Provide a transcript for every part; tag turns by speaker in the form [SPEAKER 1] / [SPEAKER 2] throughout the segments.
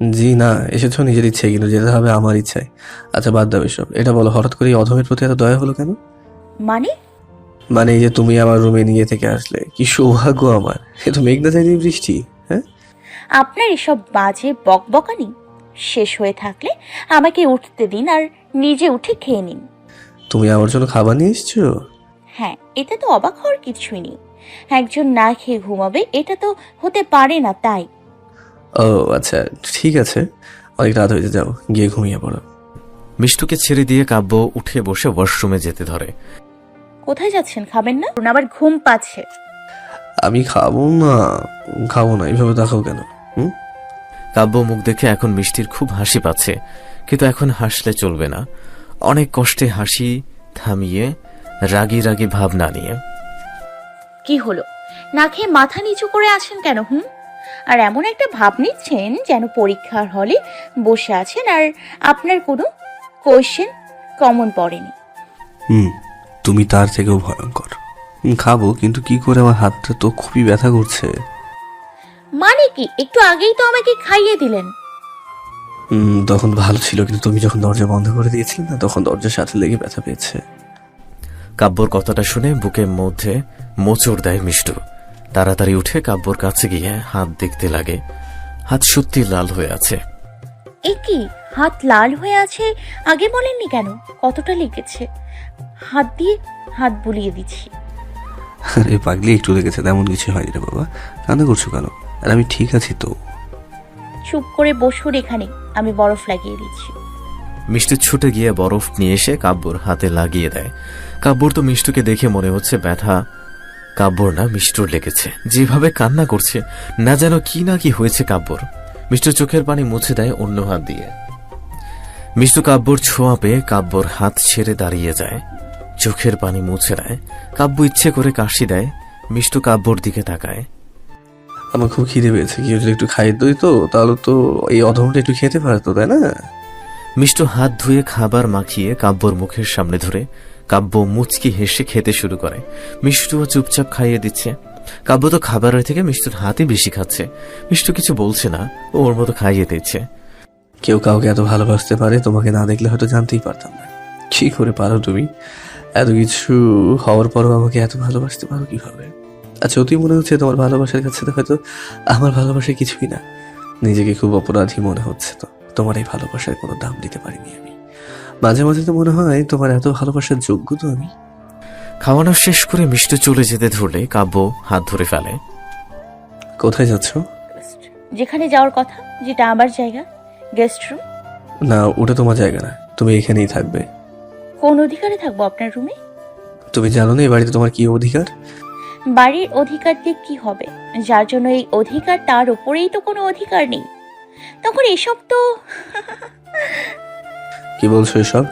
[SPEAKER 1] জি না এসেছ নিজের ইচ্ছায় কিন্তু যেতে হবে আমার ইচ্ছায়। আচ্ছা বাদ দাও এসব। এটা বলো হঠাৎ করে অধমের প্রতি এত দয়া হলো কেন?
[SPEAKER 2] মানে?
[SPEAKER 1] মানে এই যে তুমি আমার রুমে নিয়ে থেকে আসলে কি সৌভাগ্য আমার। এ তো মেঘনা চাইনি বৃষ্টি হ্যাঁ?
[SPEAKER 2] আপনার এসব বাজে বকবকানি শেষ হয়ে থাকলে আমাকে উঠতে দিন আর নিজে উঠে খেয়ে নিন।
[SPEAKER 1] তুমি আমার জন্য খাবার নিয়ে এসছো?
[SPEAKER 2] হ্যাঁ এতে তো অবাক হওয়ার কিছুই নেই। একজন না খেয়ে ঘুমাবে এটা তো হতে পারে না তাই।
[SPEAKER 1] ও আচ্ছা ঠিক আছে। অনেক রাত হয়েছে যাও গিয়ে ঘুমিয়ে পড়ো।
[SPEAKER 3] মিষ্টুকে ছেড়ে দিয়ে কাব্য উঠে বসে ওয়াশরুমে যেতে ধরে।
[SPEAKER 2] কোথায় যাচ্ছেন? খাবেন না? আবার ঘুম পাচ্ছে।
[SPEAKER 1] আমি খাব না খাব না এইভাবে দেখাও কেন? হুম?
[SPEAKER 3] কাব্য মুখ দেখে এখন মিষ্টির খুব হাসি পাচ্ছে কিন্তু এখন হাসলে চলবে না। অনেক কষ্টে হাসি থামিয়ে রাগি রাগি ভাব না নিয়ে।
[SPEAKER 2] কি হলো? না খেয়ে মাথা নিচু করে আছেন কেন হুম? আর এমন একটা ভাব নিচ্ছেন যেন পরীক্ষার হলে বসে আছেন আর আপনার কোনো কোয়েশ্চেন কমন পড়েনি।
[SPEAKER 1] হুম তুমি তার থেকেও ভয়ঙ্কর। খাব কিন্তু কি করে আমার হাতটা? তো খুবই ব্যথা করছে।
[SPEAKER 2] মানে কি? একটু আগেই তো আমাকে খাইয়ে দিলেন।
[SPEAKER 1] হুম, তখন ভালো ছিল কিন্তু তুমি যখন দরজা বন্ধ করে দিয়েছিলে না তখন দরজার সাথে লেগে ব্যথা পেয়েছে।
[SPEAKER 3] কাব্যর কথাটা শুনে বুকের মধ্যে মোচড় দেয় মিষ্টু। তাড়াতাড়ি উঠে কাব্যর কাছে গিয়ে হাত দেখতে লাগে। হাত সত্যি লাল হয়ে আছে।
[SPEAKER 2] এ কি? হাত লাল হয়ে আছে? আগে বলেননি কেন? কতটা লেগেছে? হাত দিয়ে হাত বুলিয়ে দিচ্ছি।
[SPEAKER 1] আরে পাগলি একটু লেগেছে তেমন কিছু হয়নি রে বাবা। কান্না করছ কেন? আর আমি ঠিক আছি তো।
[SPEAKER 2] চুপ করে বসুন এখানে আমি বরফ লাগিয়ে দিচ্ছি।
[SPEAKER 3] মিষ্টু ছুটে গিয়ে বরফ নিয়ে এসে কাব্যর হাতে লাগিয়ে দেয়। কাব্যর তো মিষ্টুকে দেখে মনে হচ্ছে ব্যথা। কাব্যর না মিষ্টুর লেগেছে। যেভাবে কান্না করছে না যেন কি না কি হয়েছে কাব্যর। মিষ্টু চোখের পানি মুছে দেয় অন্য হাত দিয়ে। মিষ্টু কাব্যর ছোঁয়া পেয়ে কাব্যর হাত ছেড়ে দাঁড়িয়ে যায়। চোখের পানি মুছে দেয় কাব্য ইচ্ছে করে কাশি দেয়। মিষ্টু কাব্যর দিকে তাকায়।
[SPEAKER 1] আমার খুব খিদে পেয়েছে। কেউ যদি একটু খাইয়ে দিই তো তাহলে তো এই অধমটা একটু খেতে পারতো তাই না?
[SPEAKER 3] মিষ্টু হাত ধুয়ে খাবার মাখিয়ে কাব্যর মুখের সামনে ধরে কাব্য মুচকি হেসে খেতে শুরু করে। মিষ্টুও চুপচাপ খাইয়ে দিচ্ছে। কাব্য তো খাবারের থেকে মিষ্টুর হাতে বেশি খাচ্ছে। মিষ্টু কিছু বলছে না, ও ওর মতো খাইয়ে দিচ্ছে।
[SPEAKER 1] কেউ কাউকে এত ভালোবাসতে পারে, তোমাকে না দেখলে হয়তো জানতেই পারতাম না। কি করে পারো তুমি। এত কিছু হওয়ার পরও আমাকে এত ভালোবাসতে পারো কীভাবে? আচ্ছা অতি মনে হচ্ছে তোমার ভালোবাসার কাছে তো হয়তো আমার ভালোবাসা কিছুই না। নিজেকে খুব অপরাধী মনে হচ্ছে তো। তোমার এই ভালোবাসার কোনো দাম দিতে পারিনি আমি। মাঝে মাঝে তো মনে হয় তোমার এত ভালোবাসার যোগ্য তো আমি।
[SPEAKER 3] খাওয়ানো শেষ করে মিষ্টু চলে যেতে ধরলে কাব্য হাত ধরে ফেলে।
[SPEAKER 1] কোথায় যাচ্ছ?
[SPEAKER 2] যেখানে যাওয়ার কথা যেটা আমার জায়গা গেস্ট রুম
[SPEAKER 1] না ওটা তোমার জায়গা না তুমি এখানেই থাকবে।
[SPEAKER 2] কোন অধিকারে থাকব আপনার রুমে
[SPEAKER 1] তুমি জানো না এই বাড়িতে তোমার কি অধিকার?
[SPEAKER 2] বাড়ির অধিকার দিয়ে কি হবে? যার জন্য এই অধিকার তার উপরেই তো কোনো অধিকার নেই। তখন এসব তো
[SPEAKER 1] কি বলছো এসব?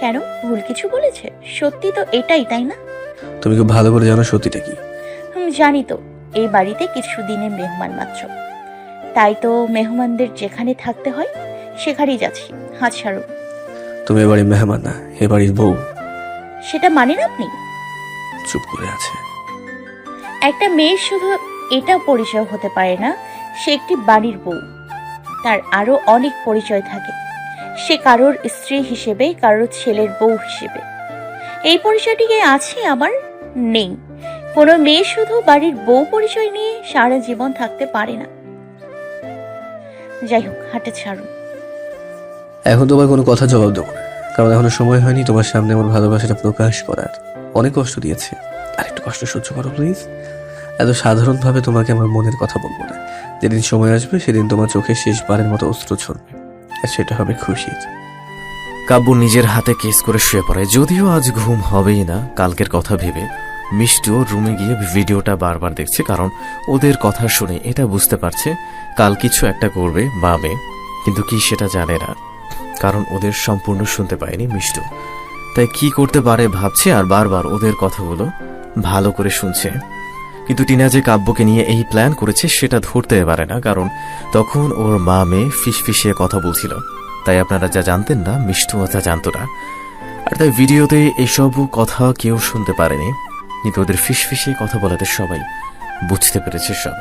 [SPEAKER 2] কেন? ভুল কিছু বলেছে? সত্যি তো এটাই তাই না?
[SPEAKER 1] তুমি খুব ভালো করে জানো সত্যিটা কি।
[SPEAKER 2] হুম জানি তো। এই বাড়িতে কিছু দিনের মেহমান মাত্র। তাই তো মেহমানদের যেখানে থাকতে হয় সেখানেই যাচ্ছি। হাত ছাড়ুন
[SPEAKER 1] তুমি এ বাড়ির মেহমান না এ বাড়ির বউ।
[SPEAKER 2] সেটা মানেন আপনি?
[SPEAKER 1] চুপ করে আছে।
[SPEAKER 2] একটা মেয়ের শুধু এটা পরিচয় হতে পারে না সে একটি বাড়ির বউ। তার আরও অনেক পরিচয় থাকে। সে কারোর স্ত্রী হিসেবে, কারোর ছেলের বউ হিসেবে। এই পরিচয়টিকে আছে আমার নেই। কোনো মেয়ে শুধু বাড়ির বউ পরিচয় নিয়ে সারা জীবন থাকতে পারে না। যাই হোক, হাটে ছাড়ুন।
[SPEAKER 1] এখন তোমার কোনো কথা জবাব দেবো কারণ এখনও সময় হয়নি তোমার সামনে আমার ভালোবাসাটা প্রকাশ করার। অনেক কষ্ট দিয়েছে। আর একটু কষ্ট সহ্য করো, প্লিজ। এত সাধারণভাবে তোমাকে আমার মনের কথা বলব না। যেদিন সময় আসবে, সেদিন তোমার চোখে শেষবারের মতো অস্ত্র ছড়বে। আর সেটা হবে খুশির।
[SPEAKER 3] কাব্য নিজের হাতে কেস করে শুয়ে পড়ে। যদিও আজ ঘুম হবেই না, কালকের কথা ভেবে। মিষ্টুও রুমে গিয়ে ভিডিওটা বারবার দেখছে, কারণ ওদের কথা শুনে এটা বুঝতে পারছে, কাল কিছু একটা করবে বাবে কিন্তু কি সেটা জানে না। কারণ ওদের সম্পূর্ণ শুনতে পায়নি মিষ্টু। তাই কি করতে পারে ভাবছে আর বারবার ওদের কথাগুলো ভালো করে শুনছে। কিন্তু টিনা যে কাব্যকে নিয়ে এই প্ল্যান করেছে সেটা ধরতে পারে না, কারণ তখন ওর মা মেয়ে ফিসফিসিয়ে কথা বলছিল। তাই আপনারা যা জানতেন না মিষ্টুও তা জানতো না। আর তাই ভিডিওতে এসব কথা কেউ শুনতে পারেনি, কিন্তু ওদের ফিসফিসিয়ে কথা বলাতে সবাই বুঝতে পেরেছে সব।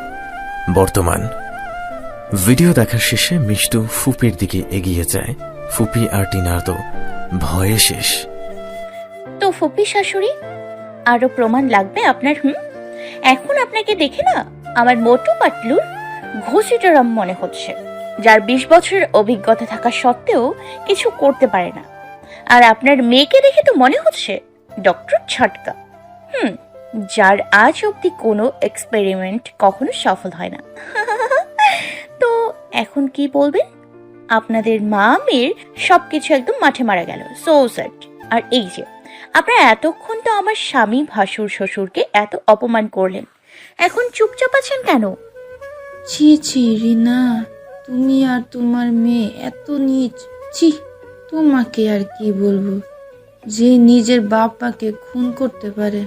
[SPEAKER 3] বর্তমান ভিডিও দেখার শেষে মিষ্টু ফুপির দিকে এগিয়ে যায়। ফুপি আর টিনার তো ভয়ে শেষ।
[SPEAKER 2] তো ফুপি শাশুড়ি, আরও প্রমাণ লাগবে আপনার, হুম? এখন আপনাকে দেখে না আমার মোটু পাতলুর ঘষিটারাম মনে হচ্ছে, যার বিশ বছরের অভিজ্ঞতা থাকা সত্ত্বেও কিছু করতে পারে না। আর আপনার মেয়েকে দেখে তো মনে হচ্ছে ডক্টর ছটকা। হুম, যার আজ অবধি কোনো এক্সপেরিমেন্ট কখনো সফল হয় না। তো এখন কি বলবেন? আপনাদের মা মেয়ের সবকিছু একদম মাঠে মারা গেল। সো স্যাট আর এই যে আপনারা এতক্ষণ তো আমার স্বামী ভাসুর শ্বশুরকে এত অপমান করলেন। এখন চুপচাপ আছেন কেন?
[SPEAKER 4] ছি ছি রিনা তুমি আর তোমার মেয়ে এত নিচ ছি তোমাকে আর কি বলব? যে নিজের বাপাকে খুন করতে পারে।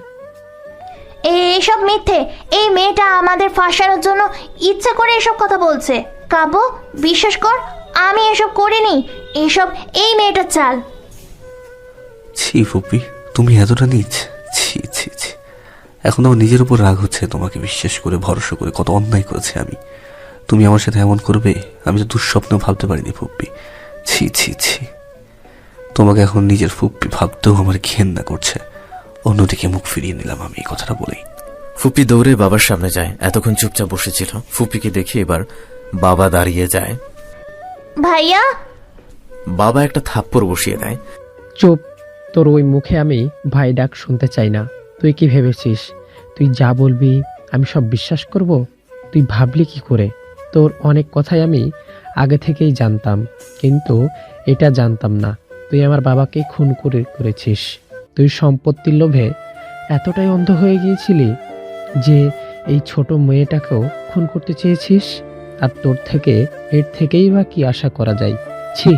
[SPEAKER 5] এসব মিথ্যে। এই মেয়েটা আমাদের ফাঁসানোর জন্য ইচ্ছা করে এসব কথা বলছে। কাব্য বিশ্বাস কর আমি এসব করিনি। এসব এই মেয়েটার চাল।
[SPEAKER 1] ছি ফুপি। তুমি এতটা নিচ? ছি ছি ছি। এখন আমার নিজের উপর রাগ হচ্ছে তোমাকে বিশ্বাস করে ভরসা করে কত অন্যায় করেছে আমি। তুমি আমার সাথে এমন করবে আমি তো দুঃস্বপ্ন ভাবতে পারিনি ফুপ্পি। ছি ছি ছি। তোমাকে এখন নিজের ফুপ্পি ভাবতেও আমার ঘেন্না করছে। অন্যদিকে মুখ ফিরিয়ে নিলাম আমি এই কথাটা বলেই।
[SPEAKER 3] ফুপি দৌড়ে বাবার সামনে যায় এতক্ষণ চুপচাপ বসেছিল। ফুপিকে দেখে এবার বাবা দাঁড়িয়ে যায়।
[SPEAKER 5] ভাইয়া?
[SPEAKER 3] বাবা একটা থাপ্পড় বসিয়ে দেয়।
[SPEAKER 6] চুপ। তোর ওই মুখে আমি ভাই ডাক শুনতে চাই না। তুই কি ভেবেছিস? তুই যা বলবি, আমি সব বিশ্বাস করব? তুই ভাবলি কি করে? তোর অনেক কথাই আমি আগে থেকেই জানতাম, কিন্তু এটা জানতাম না। তুই আমার বাবাকে খুন করে করেছিস। তুই সম্পত্তির লোভে এতটাই অন্ধ হয়ে গিয়েছিলি যে এই ছোট মেয়েটাকেও খুন করতে চেয়েছিস? আর তোর থেকে, এর থেকেই বা কি আশা করা যায়? ছি,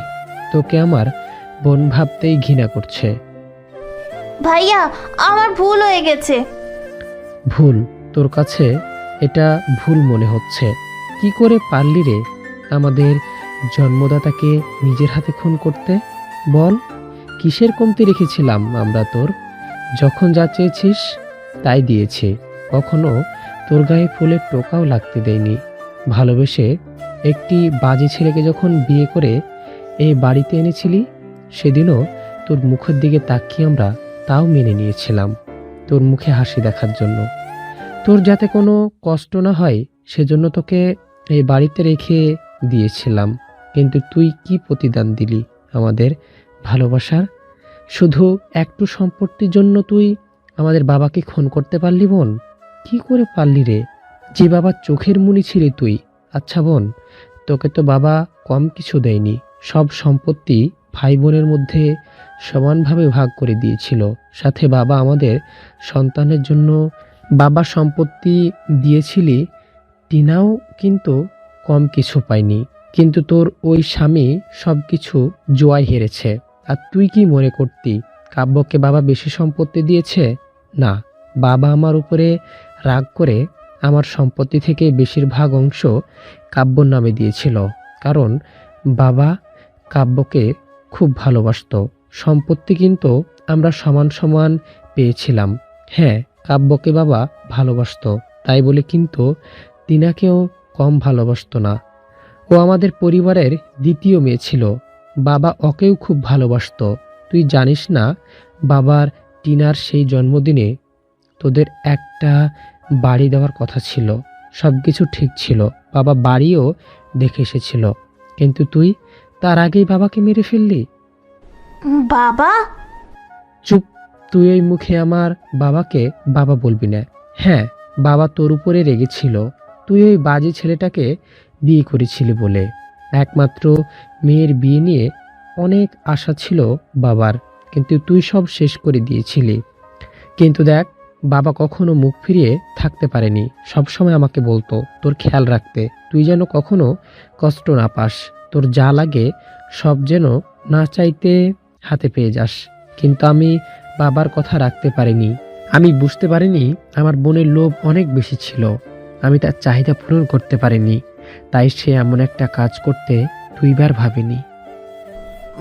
[SPEAKER 6] তোকে আমার বোন ভাবতেই ঘৃণা করছে।
[SPEAKER 5] ভাইয়া আমার ভুল হয়ে গেছে।
[SPEAKER 6] ভুল? তোর কাছে এটা ভুল মনে হচ্ছে। কি করে পারলি রে আমাদের জন্মদাতাকে নিজের হাতে খুন করতে? বল কিসের কমতি রেখেছিলাম আমরা তোর? যখন যা চেয়েছিস তাই দিয়েছি। কখনো তোর গায়ে ফুলের টোকাও লাগতে দেয়নি। ভালোবেসে একটি বাজে ছেলেকে যখন বিয়ে করে এই বাড়িতে এনেছিলি সেদিনও তোর মুখের দিকে তাকিয়ে আমরা তাও মেনে নিয়েছিলাম তোর মুখে হাসি দেখার জন্য। তোর যাতে কোনো কষ্ট না হয়, সেজন্য তোকে এই বাড়িতে রেখে দিয়েছিলাম। কিন্তু তুই কি প্রতিদান দিলি আমাদের ভালোবাসার? শুধু একটু সম্পত্তির জন্য তুই আমাদের বাবাকে খুন করতে পারলি বোন? কি করে পারলি রে? যে বাবার চোখের মুনি ছিলি তুই। আচ্ছা বোন, তোকে তো বাবা কম কিছু দেয়নি। সব সম্পত্তি ভাই বোনের মধ্যে সমানভাবে ভাগ করে দিয়েছিল। সাথে বাবা আমাদের সন্তানের জন্য বাবা সম্পত্তি দিয়েছিলি, টিনাও কিন্তু কম কিছু পায়নি। কিন্তু তোর ওই স্বামী সব কিছু জোয়ায় হেরেছে। আর তুই কি মনে করতি, কাব্যকে বাবা বেশি সম্পত্তি দিয়েছে? না, বাবা আমার উপরে রাগ করে আমার সম্পত্তি থেকে বেশিরভাগ অংশ কাব্যর নামে দিয়েছিল। কারণ বাবা কাব্যকে খুব ভালোবাসতো। সম্পত্তি কিন্তু আমরা সমান সমান পেয়েছিলাম। হ্যাঁ কাব্যকে বাবা ভালোবাসতো, তাই বলে কিন্তু তিনাকেও কম ভালোবাসতো না। ও আমাদের পরিবারের দ্বিতীয় মেয়ে ছিল। বাবা ওকেও খুব ভালোবাসতো। তুই জানিস না, বাবার, টিনার সেই জন্মদিনে তোদের একটা বাড়ি দেওয়ার কথা ছিল। সব কিছু ঠিক ছিল। বাবা বাড়িও দেখে এসেছিল। কিন্তু তুই তার আগেই বাবাকে মেরে ফেললি?
[SPEAKER 5] বাবা?
[SPEAKER 6] চুপ তুই ওই মুখে আমার বাবাকে বাবা বলবি না। হ্যাঁ বাবা তোর উপরে রেগেছিল তুই ওই বাজে ছেলেটাকে বিয়ে করেছিলি বলে। একমাত্র মেয়ের বিয়ে নিয়ে অনেক আশা ছিল বাবার কিন্তু তুই সব শেষ করে দিয়েছিলি। কিন্তু দেখ বাবা কখনো মুখ ফিরিয়ে থাকতে পারেনি। সবসময় আমাকে বলতো তোর খেয়াল রাখতে। তুই যেন কখনো কষ্ট না পাস। তোর যা লাগে সব যেন না চাইতে হাতে পেয়ে যাস। কিন্তু আমি বাবার কথা রাখতে পারিনি। আমি বুঝতে পারিনি আমার বোনের লোভ অনেক বেশি ছিল। আমি তার চাহিদা পূরণ করতে পারিনি। তাই সে এমন একটা কাজ করতে দুইবার ভাবেনি।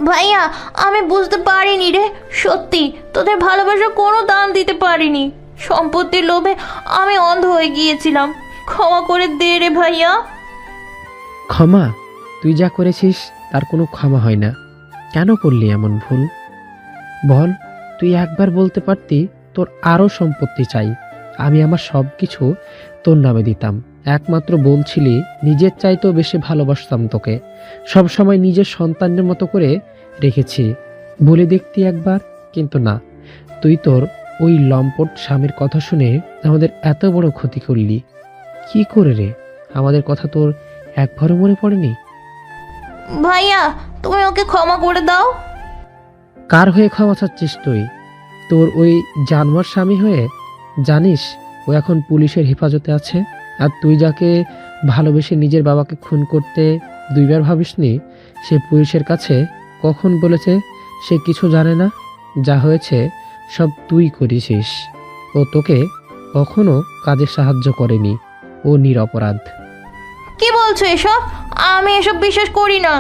[SPEAKER 5] ভাইয়া আমি বুঝতে পারিনি রে। সত্যি তোদের ভালোবাসা কোনো দাম দিতে পারিনি। সম্পত্তির লোভে আমি অন্ধ হয়ে গিয়েছিলাম। ক্ষমা করে দে রে ভাইয়া।
[SPEAKER 6] ক্ষমা? তুই যা করেছিস, তার কোনো ক্ষমা হয় না। কেন করলি এমন ভুল? বল, তুই একবার বলতে পারতি তোর আরও সম্পত্তি চাই। আমি আমার সব কিছু তোর নামে দিতাম। একমাত্র বলছিলি নিজের চাইতেও বেশি ভালোবাসতাম তোকে। সবসময় নিজের সন্তানের মতো করে রেখেছি। বলে দেখতি একবার, কিন্তু না। তুই তোর ওই লম্পট স্বামীর কথা শুনে আমাদের এত বড় ক্ষতি করলি। কি করে রে? আমাদের কথা তোর একবারও মনে পড়েনি?
[SPEAKER 5] ভাইয়া তুমি ওকে ক্ষমা করে দাও।
[SPEAKER 6] কার হয়ে ক্ষমা চাচ্ছিস তুই? তোর ওই জানোয়ার স্বামী হয়ে? জানিস ও এখন পুলিশের হেফাজতে আছে। আর তুই যাকে ভালোবেসে নিজের বাবাকে খুন করতে দুইবার ভাবিসনি সে পুলিশের কাছে কখন বলেছে সে কিছু জানে না? যা হয়েছে সব তুই করেছিস। ও তোকে কখনো কাজে সাহায্য করেনি। ও নিরপরাধ।
[SPEAKER 5] কি বলছো এসব? আমি এসব বিশ্বাস করি না।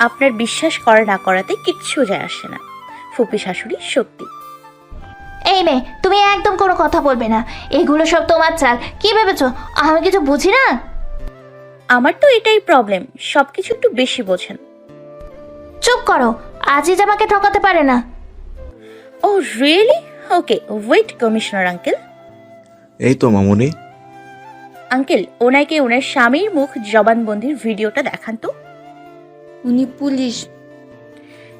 [SPEAKER 2] আপনার বিশ্বাস করা না করাতে কিচ্ছু যায় আসে না। ফুপি শাশুড়ি সত্যি।
[SPEAKER 5] এই মেয়ে তুমি একদম কোনো কথা বলবে না। এগুলো সব তোমার চাল। কি ভেবেছো? আমি কিছু বুঝি না?
[SPEAKER 2] আমার তো এটাই প্রবলেম সব কিছু একটু বেশি বোঝেন।
[SPEAKER 5] চুপ করো আজিজ আমাকে ঠকাতে পারে না।
[SPEAKER 2] ও really okay wait commissioner uncle
[SPEAKER 7] এই তো মামুনি।
[SPEAKER 2] আঙ্কেল ওনাকে ওনার স্বামীর মুখ জবানবন্দির ভিডিওটা দেখান তো।
[SPEAKER 4] উনি পুলিশ।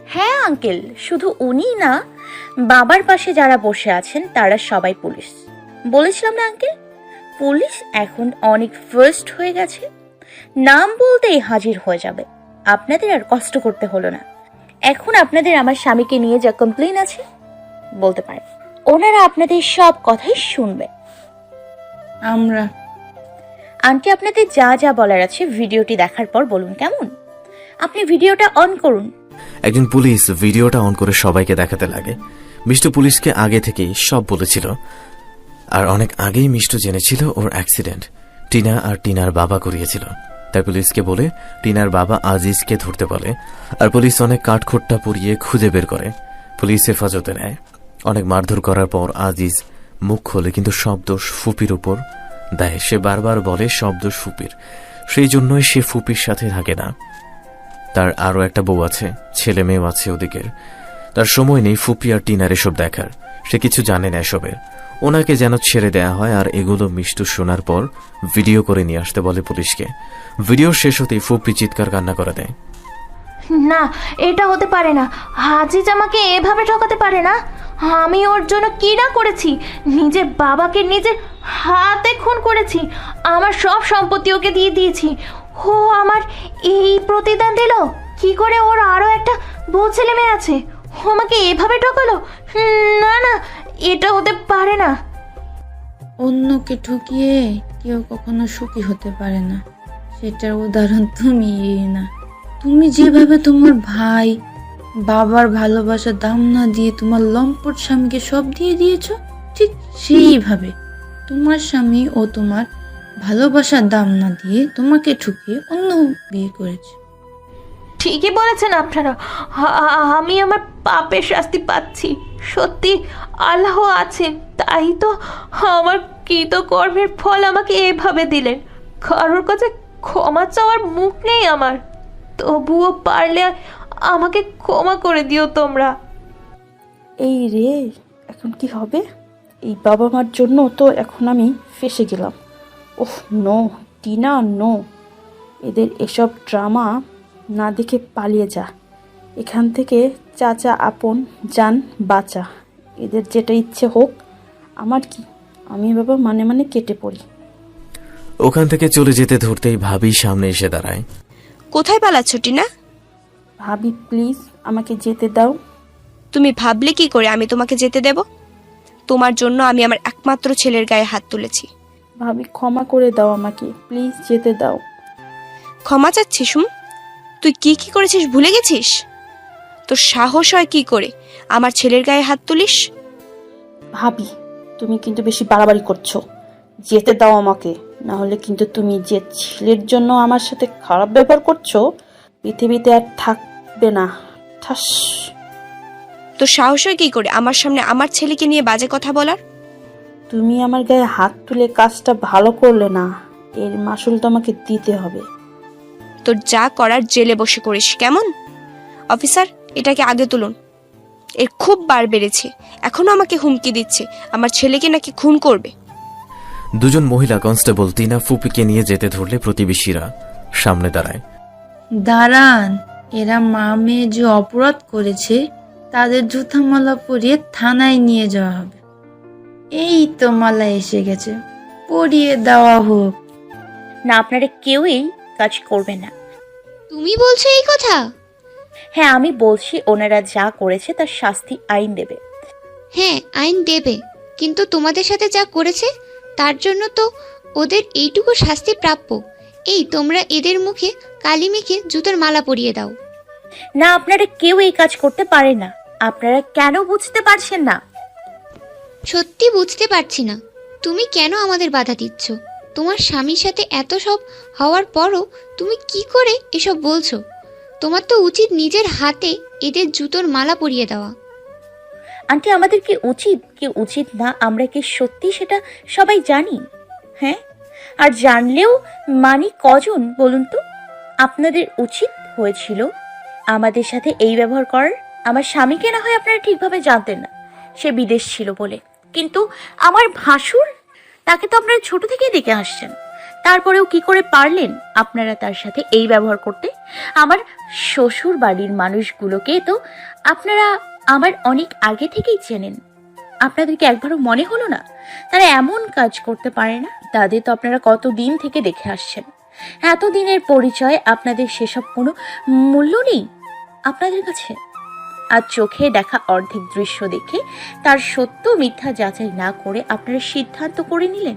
[SPEAKER 2] হ্যাঁ আঙ্কেল শুধু উনি না বাবার পাশে যারা বসে আছেন তারা সবাই পুলিশ। বলেছিলাম না আঙ্কেল? পুলিশ এখন অনেক ফার্স্ট হয়ে গেছে। নাম বলতেই হাজির হয়ে যাবে। আপনাদের আর কষ্ট করতে হলো না। এখন আপনাদের আমার স্বামীকে নিয়ে যা কমপ্লেন আছে বলতে পারেন। ওনারা আপনাদের সব কথাই শুনবে।
[SPEAKER 4] আমরা
[SPEAKER 2] আন্টি আপনাদের যা যা বলার আছে ভিডিওটি দেখার পর বলুন কেমন? আপনি ভিডিওটা অন করুন।
[SPEAKER 3] একজন পুলিশ ভিডিওটা অন করে সবাইকে দেখাতে লাগে। মিষ্টু পুলিশকে আগে থেকেই সব বলেছিল। আর অনেক আগেই মিষ্টু জেনেছিল ওর অ্যাক্সিডেন্ট। টিনা আর টিনার বাবা করিয়েছিল। তাই পুলিশকে বলে টিনার বাবা আজিজকে ধরতে বলে। আর পুলিশ অনেক কাঠখোট্টা পরিয়ে খুঁজে বের করে। পুলিশ হেফাজতে নেয়। অনেক মারধর করার পর আজিজ মুখ খোলে কিন্তু সব দোষ ফুপির উপর। দেয়। সে বারবার বলে, শব্দ ফুপির। সেই জন্যই সে ফুপির সাথে থাকে না। তার আরও একটা বউ আছে, ছেলে মেয়েও আছে ওদিকের। তার সময় নেই ফুপি আর টিনার এসব দেখার। সে কিছু জানে না এসবের। ওনাকে যেন ছেড়ে দেয়া হয় আর এগুলো মিষ্টু শোনার পর ভিডিও করে নিয়ে আসতে বলে পুলিশকে। ভিডিও শেষ হতেই ফুপি চিৎকার কান্না করে দেয়।
[SPEAKER 5] না, এটা হতে পারে না। আজিজ আমাকে এভাবে ঠকাতে পারে না। আমি ওর জন্য কি না করেছি? নিজের বাবাকে নিজের হাতে খুন করেছি। আমার সব সম্পত্তি ওকে দিয়ে দিয়েছি। ও আমার এই প্রতিদান দিল। কি করে ওর আরও একটা বউ ছেলে মেয়ে আছে? ও আমাকে এভাবে ঠকালো? না না, এটা হতে পারে না।
[SPEAKER 4] অন্যকে ঠকিয়ে কেউ কখনো সুখী হতে পারে না। সেটার উদাহরণ তুমি না। তুমি যেভাবে তোমার ভাই বাবার ভালোবাসার দাম না দিয়ে তোমার লম্পট স্বামীকে সব দিয়ে দিয়েছ? ঠিক সেইভাবে। তোমার স্বামী ও তোমার ভালোবাসার দাম না দিয়ে তোমাকে ঠুকিয়ে অন্য বিয়ে করেছে।
[SPEAKER 5] ঠিকই বলেছেন আপনারা। আমি আমার পাপের শাস্তি পাচ্ছি। সত্যি আল্লাহ আছেন। তাই তো আমার কৃতকর্মের ফল আমাকে এভাবে দিলেন। কারোর কাছে ক্ষমা চাওয়ার মুখ নেই আমার। তবুও পারলে আমাকে ক্ষমা করে দিও তোমরা।
[SPEAKER 8] এই রে এখন কি হবে? এই বাবা মার জন্য তো এখন আমি ফেসে গেলাম। ওহ নো টিনা নো এদের এসব ড্রামা না দেখে পালিয়ে যা। এখান থেকে চাচা আপন যান বাঁচা। এদের যেটা ইচ্ছে হোক আমার কি? আমি বাবা মানে মানে কেটে পড়ি।
[SPEAKER 3] ওখান থেকে চলে যেতে ধরতেই ভাবি সামনে এসে দাঁড়ায়।
[SPEAKER 9] কোথায় পালাচ্ছ টিনা?
[SPEAKER 8] ভাবি প্লিজ আমাকে যেতে দাও।
[SPEAKER 9] তুমি ভাবলে কি করে আমি তোমাকে যেতে দেব? তোমার জন্য আমি আমার একমাত্র ছেলের গায়ে হাত তুলেছি।
[SPEAKER 8] ভাবি ক্ষমা করে দাও আমাকে প্লিজ যেতে দাও।
[SPEAKER 9] ক্ষমা চাচ্ছিস হুম তুই কি কি করেছিস ভুলে গেছিস? তোর সাহস হয় কি করে আমার ছেলের গায়ে হাত তুলিস?
[SPEAKER 8] ভাবি তুমি কিন্তু বেশি বাড়াবাড়ি করছ। যেতে দাও আমাকে না হলে কিন্তু তুমি যে ছেলের জন্য আমার সাথে খারাপ ব্যবহার করছ পৃথিবীতে আর থাকবে না। ঠাস।
[SPEAKER 9] তোর সাহস হয় কি করে? আমার সামনে আমার ছেলেকে নিয়ে বাজে কথা বলার?
[SPEAKER 8] তুমি আমার গায়ে হাত তুলে কাজটা ভালো করলে না এর মাসুল তোমাকে দিতে হবে।
[SPEAKER 9] তোর যা করার জেলে বসে করিস কেমন? অফিসার এটাকে আগে তুলুন। এর খুব বার বেড়েছে এখনও আমাকে হুমকি দিচ্ছে। আমার ছেলেকে নাকি খুন করবে।
[SPEAKER 3] দুজন মহিলা কনস্টেবল তিনা ফুপিকে নিয়ে যেতে ধরলে প্রতিবেশীরা সামনে দাঁড়ায়।
[SPEAKER 4] দাঁড়ান। এরা মা মেয়ে যে অপরাধ করেছে তাদের জুতা মালা পরিয়ে থানায় নিয়ে যাওয়া হবে। এই তো মালা এসে গেছে। পরিয়ে দেওয়া হোক।
[SPEAKER 2] না আপনারা কেউই কাজ করবে না।
[SPEAKER 10] তুমি বলছো এই কথা?
[SPEAKER 2] হ্যাঁ আমি বলছি ওনারা যা করেছে তার শাস্তি আইন দেবে।
[SPEAKER 10] হ্যাঁ আইন দেবে। কিন্তু তোমাদের সাথে যা করেছে তার জন্য তো ওদের এইটুকু শাস্তি প্রাপ্য। এই তোমরা এদের মুখে কালি মেখে জুতোর মালা পরিয়ে দাও।
[SPEAKER 2] না আপনারা কেউ এই কাজ করতে পারে না। আপনারা কেন বুঝতে পারছেন না?
[SPEAKER 10] সত্যি বুঝতে পারছি না। তুমি কেন আমাদের বাধা দিচ্ছ? তোমার স্বামীর সাথে এত সব হওয়ার পরও তুমি কি করে এসব বলছো? তোমার তো উচিত নিজের হাতে এদের জুতোর মালা পরিয়ে দেওয়া।
[SPEAKER 2] আন্টি আমাদের কি উচিত? কি উচিত না? আমরা কি সত্যি সেটা সবাই জানি? হ্যাঁ? আর জানলেও মানি কজন বলুন তো? আপনাদের উচিত হয়েছিল? আমাদের সাথে এই ব্যবহার করার আমার স্বামীকে না হয় আপনারা ঠিকভাবে জানতেন না। সে বিদেশ ছিল বলে। কিন্তু আমার ভাসুর? তাকে তো আপনারা ছোট থেকেই দেখে আসছেন। তারপরেও কি করে পারলেন আপনারা তার সাথে এই ব্যবহার করতে? আমার শ্বশুর বাড়ির মানুষগুলোকে তো আপনারা আমার অনেক আগে থেকেই চেনেন। আপনাদেরকে একবারও মনে হলো না? তারা এমন কাজ করতে পারে না? তাদের তো আপনারা কত দিন থেকে দেখে আসছেন। এতদিনের পরিচয় আপনাদের সেসব কোনো মূল্য নেই? আপনাদের কাছে? আর চোখে দেখা অর্ধেক দৃশ্য দেখে তার সত্য মিথ্যা যাচাই না করে আপনারা সিদ্ধান্ত করে নিলেন?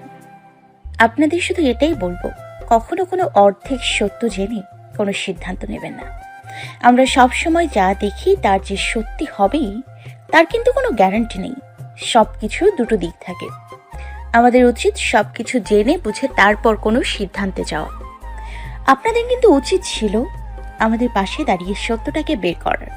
[SPEAKER 2] আপনাদের শুধু এটাই বলব, কখনো কোনো অর্ধেক সত্য জেনে কোনো সিদ্ধান্ত নেবেন না। আমরা সব সময় যা দেখি তার যে সত্যি হবেই তার কিন্তু কোনো গ্যারান্টি নেই। সব কিছুর দুটো দিক থাকে। আমাদের উচিত সব কিছু জেনে বুঝে তারপর কোনো সিদ্ধান্তে যাওয়া। আপনাদের কিন্তু উচিত ছিল আমাদের পাশে দাঁড়িয়ে সত্যটাকে বের করার।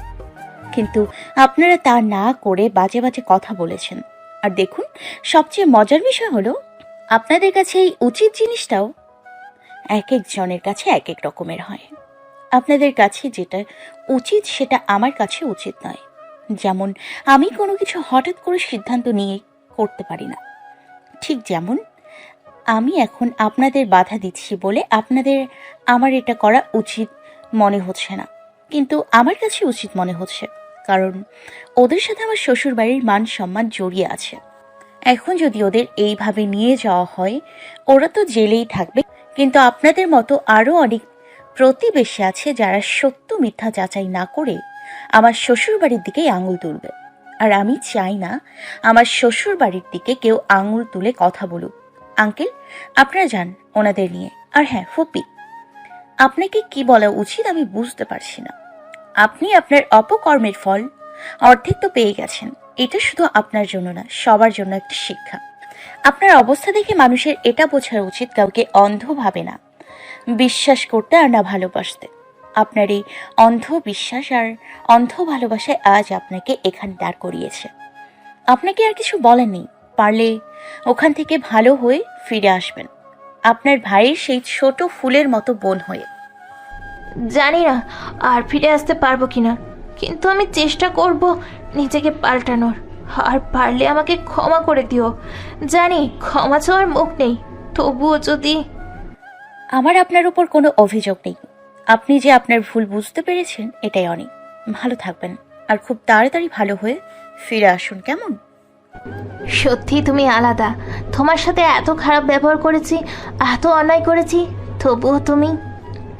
[SPEAKER 2] কিন্তু আপনারা তা না করে বাজে বাজে কথা বলেছেন। আর দেখুন, সবচেয়ে মজার বিষয় হলো, আপনাদের কাছে এই উচিত জিনিসটাও এক একজনের কাছে এক এক রকমের হয়। আপনাদের কাছে যেটা উচিত সেটা আমার কাছে উচিত নয়। যেমন আমি কোনো কিছু হঠাৎ করে সিদ্ধান্ত নিয়ে করতে পারি না। ঠিক যেমন আমি এখন আপনাদের বাধা দিচ্ছি বলে আপনাদের আমার এটা করা উচিত মনে হচ্ছে না। কিন্তু আমার কাছে উচিত মনে হচ্ছে, কারণ ওদের সাথে আমার শ্বশুর বাড়ির মান সম্মান জড়িয়ে আছে। এখন যদি ওদের এইভাবে নিয়ে যাওয়া হয়, ওরা তো জেলেই থাকবে। কিন্তু আপনাদের মতো আরও অনেক প্রতিবেশী আছে যারা সত্য মিথ্যা যাচাই না করে আমার শ্বশুর বাড়ির দিকেই আঙুল তুলবে। আর আমি চাই না আমার শ্বশুর বাড়ির দিকে কেউ আঙুল তুলে কথা বলুক। আঙ্কেল, আপনারা যান ওনাদের নিয়ে। আর হ্যাঁ ফুপি, আপনাকে কি বলা উচিত আমি বুঝতে পারছি না। আপনি আপনার অপকর্মের ফল অর্ধেক তো পেয়ে গেছেন। এটা শুধু আপনার জন্য না, সবার জন্য একটা শিক্ষা। আপনার অবস্থা দেখে মানুষের এটা বোঝা উচিত কাউকে অন্ধ ভাবে না, বিশ্বাস করতে আর না ভালোবাসতে। আপনার এই অন্ধ বিশ্বাস আর অন্ধ ভালোবাসায় আজ আপনাকে এখানে দাঁড় করিয়েছে। আপনাকে আর কিছু বলেননি? পারলে ওখান থেকে ভালো হয়ে ফিরে আসবেন। আপনার ভাইয়ের সেই ছোট ফুলের মতো বোন হয়ে।
[SPEAKER 5] জানি না আর ফিরে আসতে পারব কিনা কিন্তু আমি চেষ্টা করব নিজেকে পাল্টানোর। আর পারলে আমাকে ক্ষমা করে দিও। জানি ক্ষমা চাওয়ার মুখ নেই তবুও যদি
[SPEAKER 2] আমার আপনার উপর কোনো অভিযোগ নেই। আপনি যে আপনার ভুল বুঝতে পেরেছেন এটাই অনেক। ভালো থাকবেন। আর খুব তাড়াতাড়ি ভালো হয়ে ফিরে আসুন কেমন?
[SPEAKER 5] সত্যি তুমি আলাদা। তোমার সাথে এত খারাপ ব্যবহার করেছি এত অন্যায় করেছি তবুও তুমি?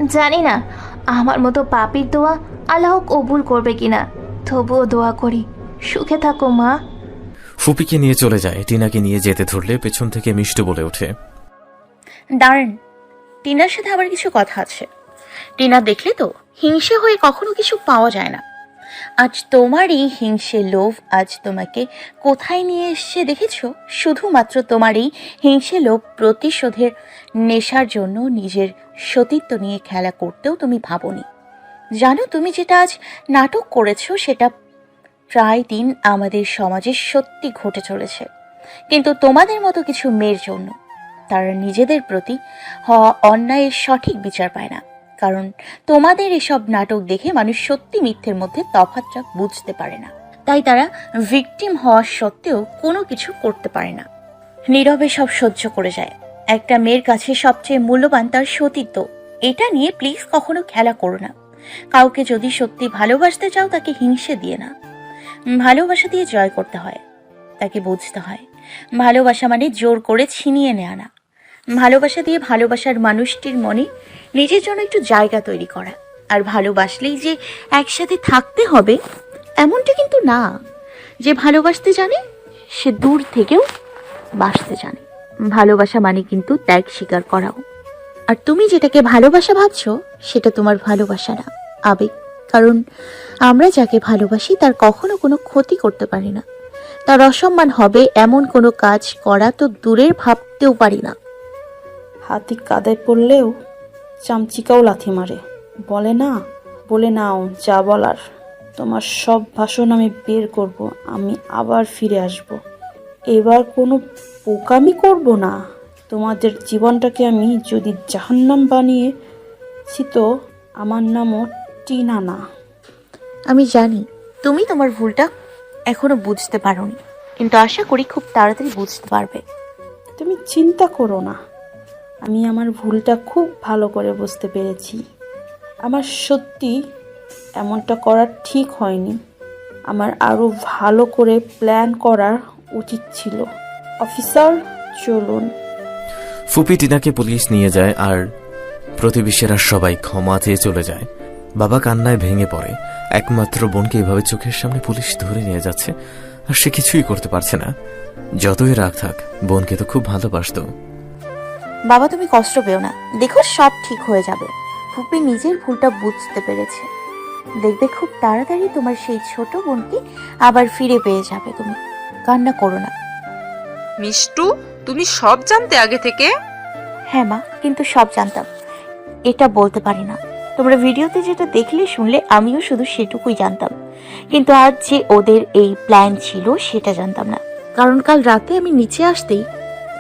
[SPEAKER 5] জানি না আমার মতো পাপির দোয়া আল্লাহ কবুল করবে কিনা। তবুও দোয়া করি সুখে থাকো মা।
[SPEAKER 3] ফুপিকে নিয়ে চলে যায় টিনাকে নিয়ে যেতে ধরলে পেছন থেকে মিষ্টু বলে ওঠে।
[SPEAKER 2] দাঁড়ান টিনার সাথে আবার কিছু কথা আছে। টিনা দেখলে তো হিংসে হয়ে কখনো কিছু পাওয়া যায় না। আজ তোমার এই হিংসে লোভ আজ তোমাকে কোথায় নিয়ে এসছে দেখেছ? শুধুমাত্র তোমার এই হিংসে লোভ প্রতিশোধের নেশার জন্য নিজের সতীত্ব নিয়ে খেলা করতেও তুমি ভাবনি। জানো তুমি যেটা আজ নাটক করেছ, সেটা প্রায় দিন আমাদের সমাজে সত্যি ঘটে চলেছে। কিন্তু তোমাদের মতো কিছু মেয়ের জন্য তারা নিজেদের প্রতি হওয়া অন্যায়ের সঠিক বিচার পায় না। কারণ তোমাদের এসব নাটক দেখে মানুষ সত্যি মিথ্যের মধ্যে তফাৎটা বুঝতে পারে না। তাই তারা ভিকটিম হওয়া সত্ত্বেও কোনো কিছু করতে পারে না। নীরবে সব সহ্য করে যায়। একটা মেয়ের কাছে সবচেয়ে মূল্যবান তার সতীত্ব। এটা নিয়ে প্লিজ কখনো খেলা করো না। কাউকে যদি সত্যি ভালোবাসতে চাও, তাকে হিংসে দিয়ে না। ভালোবাসা দিয়ে জয় করতে হয়। তাকে বুঝতে হয়। ভালোবাসা মানে জোর করে ছিনিয়ে নেওয়া না। ভালোবাসা দিয়ে ভালোবাসার মানুষটির মনে নিজের জন্য একটু জায়গা তৈরি করা। আর ভালোবাসলেই যে একসাথে থাকতে হবে, এমনটা কিন্তু না। যে ভালোবাসতে জানে, সে দূর থেকেও বাসতে জানে। ভালোবাসা মানে কিন্তু ত্যাগ স্বীকার করাও। আর তুমি যেটাকে ভালোবাসা ভাবছ, সেটা তোমার ভালোবাসা না, আবেগ। কারণ আমরা যাকে ভালোবাসি, তার কখনো কোনো ক্ষতি করতে পারি না। তার অসম্মান হবে এমন কোনো কাজ করা তো দূরের ভাবতেও পারি না।
[SPEAKER 8] হাতি কাদায় পড়লেও চামচিকাও লাথি মারে। বলে না বলে নাও যা বলার। তোমার সব ভাষণ আমি বের করব আমি আবার ফিরে আসব। এবার কোনো পোকামি করব না। তোমাদের জীবনটাকে আমি যদি জাহান্নাম বানিয়েছি তো আমার নামও টিনা না।
[SPEAKER 2] আমি জানি তুমি তোমার ভুলটা এখনও বুঝতে পারোনি কিন্তু আশা করি খুব তাড়াতাড়ি বুঝতে পারবে।
[SPEAKER 8] তুমি চিন্তা করো না। আমি আমার ভুলটা খুব ভালো করে বুঝতে পেরেছি। আমার সত্যি এমনটা করা ঠিক হয়নি। আমার আরও ভালো করে প্ল্যান করা উচিত ছিল। অফিসার, চলুন।
[SPEAKER 3] ফুপি টিনাকে পুলিশ নিয়ে যায় আর প্রতিবেশীরা সবাই ক্ষমা চেয়ে চলে যায়। বাবা কান্নায় ভেঙে পড়ে। একমাত্র বোনকে এভাবে চোখের সামনে পুলিশ ধরে নিয়ে যাচ্ছে আর সে কিছুই করতে পারছে না। যতই রাগ থাক, বোনকে তো খুব ভালোবাসতো।
[SPEAKER 2] বাবা তুমি কষ্ট পেও না। দেখো সব ঠিক হয়ে যাবে। ফুপি নিজের ভুলটা বুঝতে পেরেছে। দেখবে খুব তাড়াতাড়ি তোমার সেই ছোট বোনকে আবার ফিরে পেয়ে যাবে তুমি। কান্না করো না।
[SPEAKER 11] মিষ্টু তুমি সব জানতে আগে থেকে?
[SPEAKER 2] হ্যাঁ মা কিন্তু সব জানতাম। এটা বলতে পারি না। তোমরা ভিডিওতে যেটা দেখলে শুনলে আমিও শুধু সেটুকুই জানতাম। কিন্তু আজ যে ওদের এই প্ল্যান ছিল সেটা জানতাম না। কারণ কাল রাতে আমি নিচে আসতেই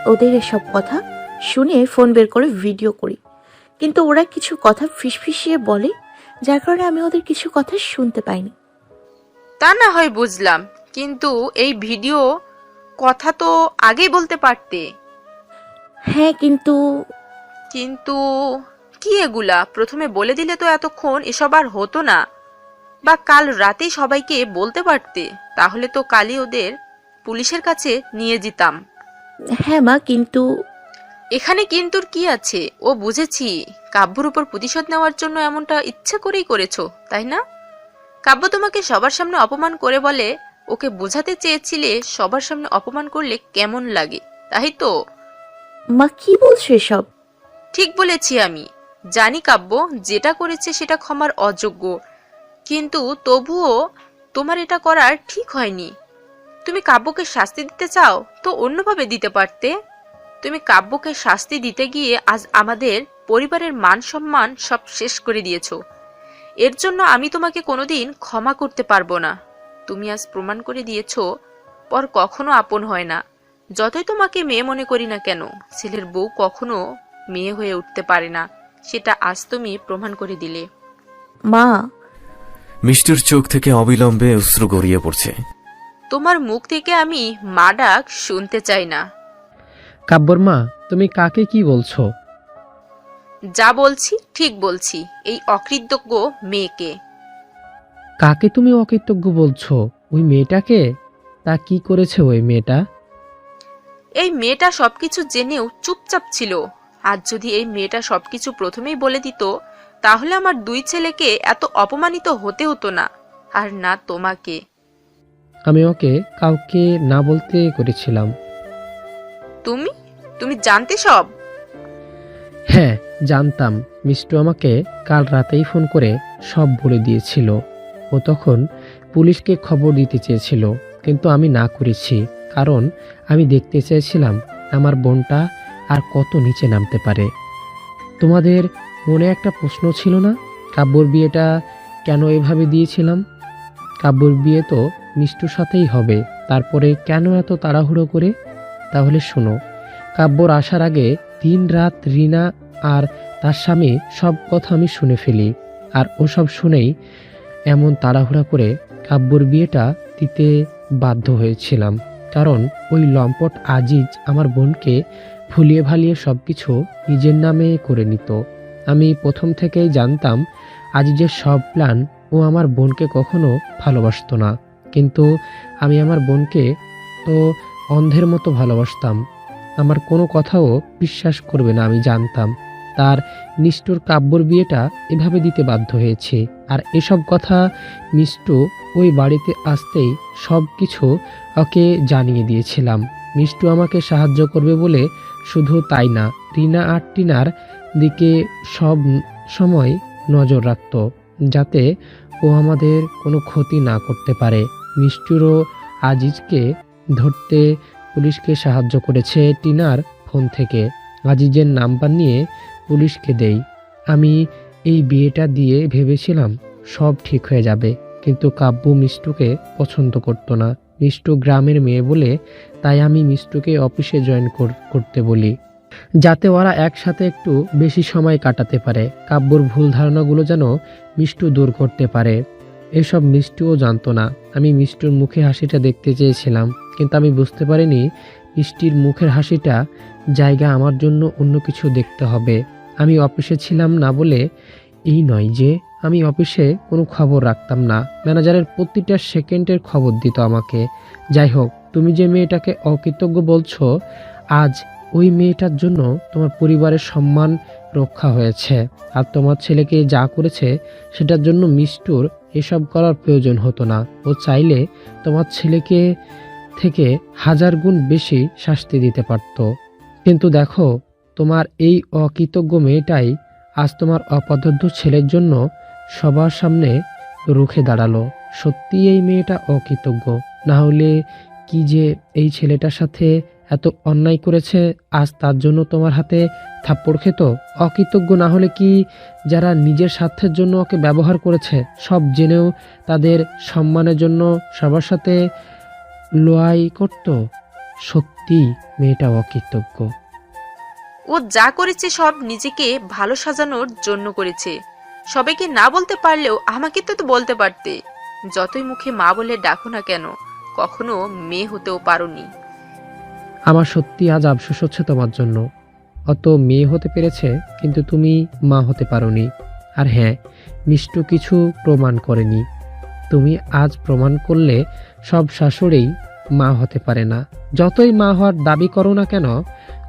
[SPEAKER 2] ওদের এসব কথা শুনে ফোন বের করে ভিডিও করি। কিন্তু ওরা কিছু কথা ফিসফিসিয়ে বলে যার কারণে আমি ওদের কিছু কথা শুনতে পাইনি।
[SPEAKER 11] তা না হয় বুঝলাম কিন্তু এই ভিডিও কথা তো আগেই বলতে পারতে।
[SPEAKER 2] হ্যাঁ কিন্তু
[SPEAKER 11] কিন্তু কি এগুলা? প্রথমে বলে দিলে তো এতক্ষণ এসব আর হতো না। বা কাল রাতেই সবাইকে বলতে পারতে তাহলে তো কালই ওদের পুলিশের কাছে নিয়ে যেতাম।
[SPEAKER 2] হ্যাঁ মা কিন্তু
[SPEAKER 11] এখানে কিন্তুর কি আছে? ও বুঝেছি কাব্যর উপর প্রতিশোধ নেওয়ার জন্য এমনটা ইচ্ছে করেই করেছ তাই না? কাব্য তোমাকে সবার সামনে অপমান করে বলে ওকে বোঝাতে চেয়েছিলে সবার সামনে অপমান করলে কেমন লাগে তাই তো?
[SPEAKER 2] মা কি বলছো এসব?
[SPEAKER 11] ঠিক বলেছি আমি। জানি কাব্য যেটা করেছে সেটা ক্ষমার অযোগ্য। কিন্তু তবুও তোমার এটা করার ঠিক হয়নি। তুমি কাব্যকে শাস্তি দিতে চাও তো অন্যভাবে দিতে পারতে। তুমি কাব্যকে শাস্তি দিতে গিয়ে আজ আমাদের পরিবারের মান সম্মান সব শেষ করে দিয়েছ। এর জন্য আমি তোমাকে কোনোদিন ক্ষমা করতে পারব না। তুমি আজ প্রমাণ করে দিয়েছ পর কখনো আপন হয় না। যতই তোমাকে মেয়ে মনে করি না কেন ছেলের বউ কখনো মেয়ে হয়ে উঠতে পারে না সেটা আজ তুমি প্রমাণ করে দিলে।
[SPEAKER 2] মা।
[SPEAKER 3] মিষ্টির চোখ থেকে অবিলম্বে অশ্রু গড়িয়ে পড়ছে।
[SPEAKER 11] তোমার মুখ থেকে আমি মা ডাক শুনতে চাই না।
[SPEAKER 6] কাব্যর মা তুমি কাকে কি বলছো?
[SPEAKER 11] যা বলছি ঠিক বলছি এই অকৃতজ্ঞ মেয়েকে।
[SPEAKER 6] কাকে তুমি অকৃতজ্ঞ বলছো? ওই মেয়েটাকে? তা কি করেছে ওই মেয়েটা?
[SPEAKER 11] এই মেয়েটা সবকিছু জেনেও চুপচাপ ছিল। আর যদি এই মেয়েটা সবকিছু প্রথমেই বলে দিত তাহলে আমার দুই ছেলেকে এত অপমানিত হতে হতো না আর না তোমাকে।
[SPEAKER 6] আমি ওকে কাউকে না বলতে করেছিলাম।
[SPEAKER 11] তুমি? তুমি জানতে সব?
[SPEAKER 6] হ্যাঁ জানতাম। মিষ্টু আমাকে কাল রাতেই ফোন করে সব বলে দিয়েছিল। ও তখন পুলিশকে খবর দিতে চেয়েছিল, কিন্তু আমি না করেছি, কারণ আমি দেখতে চেয়েছিলাম আমার বোনটা আর কত নিচে নামতে পারে। তোমাদের মনে একটা প্রশ্ন ছিল না? কাব্যর বিয়েটা কেন এভাবে দিয়েছিলাম? কাব্যর বিয়ে তো মিষ্টুর সাথেই হবে, তারপরে কেন এত তাড়াহুড়ো করে তাহলে শোনো, কাব্যর আসার আগে দিন রাত রিনা আর তার স্বামী সব কথা আমি শুনে ফেলি, আর ওসব শুনেই এমন তাড়াহুড়া করে কাব্যর বিয়েটা দিতে বাধ্য হয়েছিলাম। কারণ ওই লম্পট আজিজ আমার বোনকে ফুলিয়ে ভালিয়ে সব কিছু নিজের নামে করে নিত। আমি প্রথম থেকেই জানতাম আজিজের সব প্ল্যান ও আমার বোনকে কখনো ভালোবাসতো না। কিন্তু আমি আমার বোনকে তো অন্ধের মতো ভালোবাসতাম। আমার কোনো কথাও বিশ্বাস করবে না, আমি জানতাম। তার নিষ্ঠুর কাব্যর বিয়েটা এভাবে দিতে বাধ্য হয়েছে। আর এসব কথা মিষ্টু ওই বাড়িতে আসতেই সব কিছু ওকে জানিয়ে দিয়েছিলাম। মিষ্টু আমাকে সাহায্য করবে বলে শুধু তাই না, রিনা আর টিনার দিকে সব সময় নজর রাখত, যাতে ও আমাদের কোনো ক্ষতি না করতে পারে। মিষ্টুরও আজিজকে ধরতে পুলিশকে সাহায্য করেছে টিনার ফোন থেকে। আজিজের নাম্বার নিয়ে পুলিশকে দেই। আমি এই বিয়েটা দিয়ে ভেবেছিলাম সব ঠিক হয়ে যাবে, কিন্তু কাব্য মিষ্টুকে পছন্দ করতো না। মিষ্টু গ্রামের মেয়ে বলে তাই আমি মিষ্টুকে অফিসে জয়েন করতে বলি। যাতে ওরা একসাথে একটু বেশি সময় কাটাতে পারে। কাব্যর ভুল ধারণাগুলো যেন মিষ্টু দূর করতে পারে। এসব মিষ্টুও জানতো না। আমি মিষ্টুর মুখে হাসিটা দেখতে চেয়েছিলাম, কিন্তু আমি বুঝতে পারিনি মিষ্টির মুখের হাসিটা জায়গা আমার জন্য অন্য কিছু দেখতে হবে। আমি অফিসে ছিলাম না বলে এই নয় যে আমি অফিসে কোনো খবর রাখতাম না। ম্যানেজারের প্রতিটা সেকেন্ডের খবর দিত আমাকে। যাই হোক, তুমি যে মেয়েটাকে অকৃতজ্ঞ বলছো, আজ ওই মেয়েটার জন্য তোমার পরিবারের সম্মান রক্ষা হয়েছে। আর তোমার ছেলেকে যা করেছে, সেটার জন্য মিষ্টুর এসব করার প্রয়োজন হতো না। ও চাইলে তোমার ছেলেকে থেকে হাজার গুণ বেশি শাস্তি দিতে পারত। কিন্তু দেখো, তোমার এই অকৃতজ্ঞ মেয়েটাই আজ তোমার অপদার্থ ছেলের জন্য সবার সামনে রুখে দাঁড়াল। সত্যি এই মেয়েটা অকৃতজ্ঞ। না হলে কি যে এই ছেলেটার সাথে এত অন্যায় করেছে, আজ তার জন্য তোমার হাতে থাপ্পড় খেত? অকৃতজ্ঞ না হলে কি যারা নিজের স্বার্থের জন্য ওকে ব্যবহার করেছে, সব জেনেও তাদের সম্মানের জন্য সবার সাথে লড়াই করত? সত্যি মেয়েটা অকৃতজ্ঞ।
[SPEAKER 11] ও যা করেছে সব নিজেকে ভালো সাজানোর জন্য করেছে। সবাইকে না বলতে পারলেও আমাকে তো তো বলতে পারতে। যতই মুখে মা বলে ডাকো না কেন, কখনো মেয়ে হতেও পারোনি।
[SPEAKER 6] আমার সত্যি আজ আফসোস হচ্ছে তোমার জন্য। অত মেয়ে হতে পেরেছে, কিন্তু তুমি মা হতে পারোনি। আর হ্যাঁ মিষ্টু কিছু প্রমাণ করেনি। তুমি আজ প্রমাণ করলে সব শাশুড়েই মা হতে পারে না। যতই মা হওয়ার দাবি করো না কেন,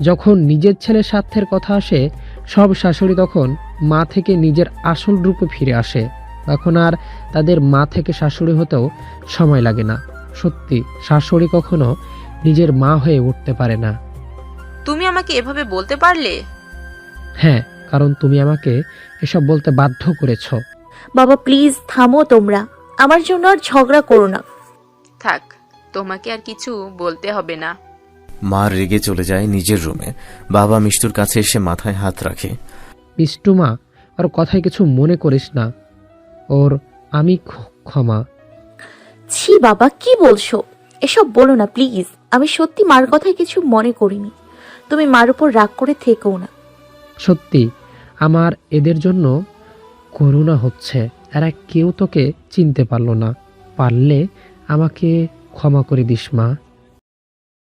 [SPEAKER 6] যখন নিজের ছেলের স্বার্থের কথা আসে, সব শাশুড়ি তখন মা থেকে নিজের আসল রূপে ফিরে আসে। তখন আর তাদের মা থেকে শাশুড়ি হতেও সময় লাগে না। সত্যি, শাশুড়ি কখনো নিজের মা হয়ে উঠতে পারে না।
[SPEAKER 11] তুমি আমাকে এভাবে বলতে পারলে?
[SPEAKER 6] হ্যাঁ কারণ তুমি আমাকে এসব বলতে বাধ্য করেছ।
[SPEAKER 2] বাবা প্লিজ থামো তোমরা। আমার জন্য আর ঝগড়া করো না।
[SPEAKER 11] থাক তোমাকে আর কিছু বলতে হবে না।
[SPEAKER 3] মা রেগে চলে যায় নিজের রুমে। বাবা মিষ্টুর কাছে এসে মাথায় হাত রাখে।
[SPEAKER 6] মিষ্টু মা আর কথায় কিছু মনে করিস না। ওর আমি ক্ষমা।
[SPEAKER 2] ছি বাবা কি বলছো? এসব বলো না, প্লিজ। আমি সত্যি মার কথায় কিছু মনে করিনি। তুমি মার উপর রাগ করে থেকেও না।
[SPEAKER 6] সত্যি, আমার এদের জন্য করুণা হচ্ছে। এরা কেউ তোকে চিনতে পারল না। পারলে আমাকে ক্ষমা করে দিস, মা।